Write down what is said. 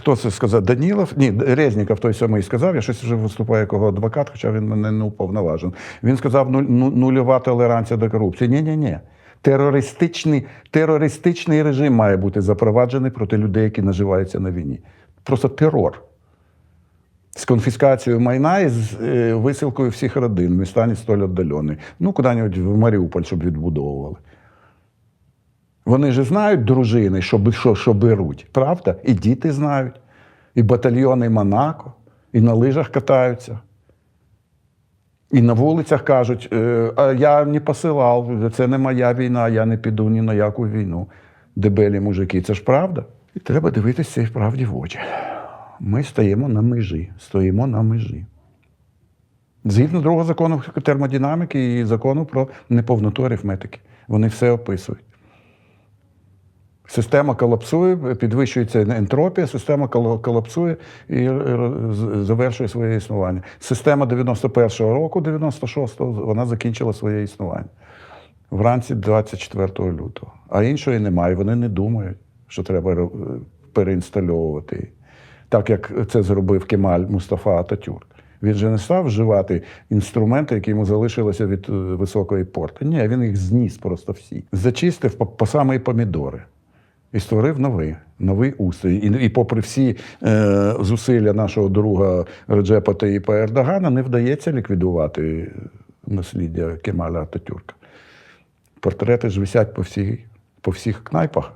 хто це сказав? Данілов? Ні, Резніков той самий сказав, я щось вже виступаю як його адвокат, хоча він мене не уповноважен. Він сказав ну- нульова толеранція до корупції. Ні, ні, ні. Терористичний, терористичний режим має бути запроваджений проти людей, які наживаються на війні. Просто терор. З конфіскацією майна і з е, висилкою всіх родин, міста не столь віддалений. Ну, куди-небудь в Маріуполь, щоб відбудовували. Вони ж знають дружини, що, що, що беруть, правда? І діти знають, і батальйони Монако, і на лижах катаються. І на вулицях кажуть, е, а я не посилав, це не моя війна, я не піду ні на яку війну. Дебелі мужики, це ж правда? І треба дивитися цій правді в очі. Ми стоїмо на межі, стоїмо на межі. Згідно другого закону термодинаміки і закону про неповноту арифметики. Вони все описують. Система колапсує, підвищується ентропія, система колапсує і завершує своє існування. Система 91-го року, 96-го, вона закінчила своє існування вранці 24 лютого. А іншої немає. Вони не думають, що треба переінстальовувати її. Так як це зробив Кемаль Мустафа Ататюрк. Він же не став вживати інструменти, які йому залишилися від е, високої порти. Ні, він їх зніс просто всі. Зачистив по, по самі помідори. І створив новий, новий устрій. І, і попри всі е, зусилля нашого друга Реджепа Таїпа Ердогана, не вдається ліквідувати насліддя Кемаля Ататюрка. Портрети ж висять по, всій, по всіх кнайпах